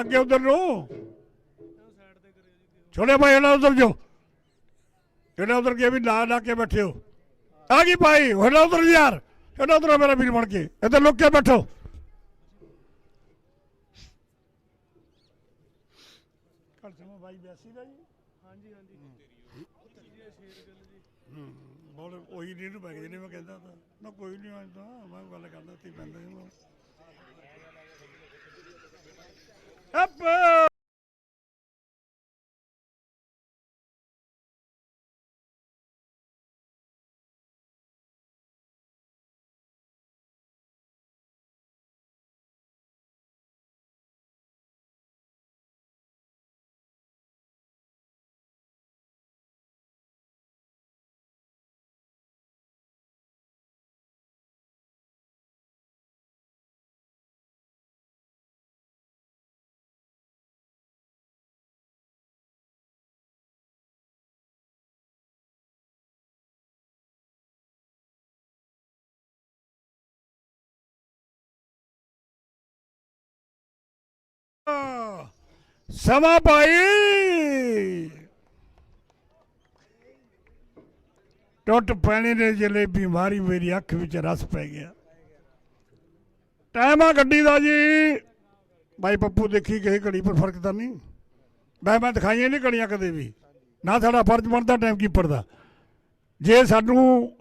ਅੱਗੇ ਉਧਰ ਨੂੰ। ਛੋਲੇ ਭਾਈ ਇਹਨਾਂ ਉਧਰ ਜੋ ਇਹਨਾਂ ਉਧਰ ਕੇ ਵੀ ਲਾ ਲਾ ਕੇ ਬੈਠੇ ਹੋ। ਆ ਗਈ ਭਾਈ ਹੁਣ ਉਧਰ ਯਾਰ। ਇਹਨਾਂ ਉਧਰ ਮੇਰਾ ਵੀਰ ਬਣ ਕੇ। ਇੱਧਰ ਲੁੱਕ ਕੇ ਬੈਠੋ। ਕੱਲ ਸਮਾਂ ਭਾਈ ਬਿਆਸੀ ਦਾ ਜੀ। ਹਾਂਜੀ ਹਾਂਜੀ। ਬੋਲ ਉਹੀ ਨਹੀਂ ਨੂੰ ਬੈਗ ਜਿਹਨੇ ਮੈਂ ਕਹਿੰਦਾ ਤਾਂ। ਨਾ ਕੋਈ ਨਹੀਂ ਆਉਂਦਾ ਮੈਂ ਗੱਲ ਕਰਦਾ ਤੀ ਪੈਂਦਾ ਇਹਨੂੰ Rapaz! ਸਮਾਂ ਭਾਈ। ਟੁੱਟ ਪੈਣੇ ਨੇ ਜਲੇਬੀ ਬਿਮਾਰੀ ਮੇਰੀ ਅੱਖ ਵਿੱਚ ਰਸ ਪੈ ਗਿਆ। ਟਾਈਮ ਆ ਗੱਡੀ ਦਾ ਜੀ। ਭਾਈ ਪੱਪੂ ਦੇਖੀ ਕਿਸੇ ਘੜੀ ਪਰ ਫ਼ਰਕ ਤਾਂ ਨਹੀਂ। ਮੈਂ ਮੈਂ ਦਿਖਾਈਆਂ ਨਹੀਂ ਘੜੀਆਂ ਕਦੇ ਵੀ। ਨਾ ਸਾਡਾ ਫਰਜ਼ ਬਣਦਾ ਟਾਈਮ ਕੀਪਰ ਦਾ। ਜੇ ਸਾਨੂੰ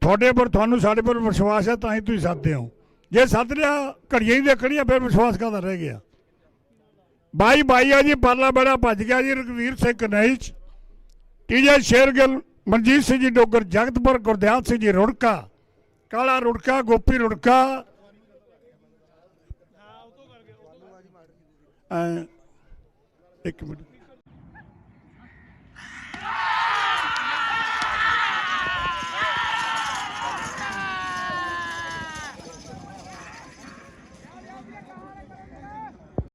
ਤੁਹਾਡੇ ਪਰ ਤੁਹਾਨੂੰ ਸਾਡੇ ਪਰ ਵਿਸ਼ਵਾਸ ਹੈ ਤਾਂ ਹੀ ਤੁਸੀਂ ਸੱਦਦੇ ਹੋ। ਜੇ ਸੱਦ ਲਿਆ, ਘੜੀਆਂ ਹੀ ਦੇਖਣੀਆਂ ਫਿਰ ਵਿਸ਼ਵਾਸ ਕਾਹਦਾ ਰਹਿ ਗਿਆ? ਬਾਈ ਬਾਈ ਆ ਜੀ, ਪਰਲਾ ਬੜਾ ਭੱਜ ਗਿਆ ਜੀ, ਰਘਵੀਰ ਸਿੰਘ ਕਨੈਚ ਟੀਜੇ ਸ਼ੇਰਗਿੱਲ ਮਨਜੀਤ ਸਿੰਘ ਜੀ ਡੋਗਰ, ਜਗਤਪੁਰ, ਗੁਰਦਿਆਲ ਸਿੰਘ ਜੀ ਰੁੜਕਾ। ਕਾਲਾ ਰੁੜਕਾ, ਗੋਪੀ ਰੁੜਕਾ। ਇੱਕ ਮਿੰਟ।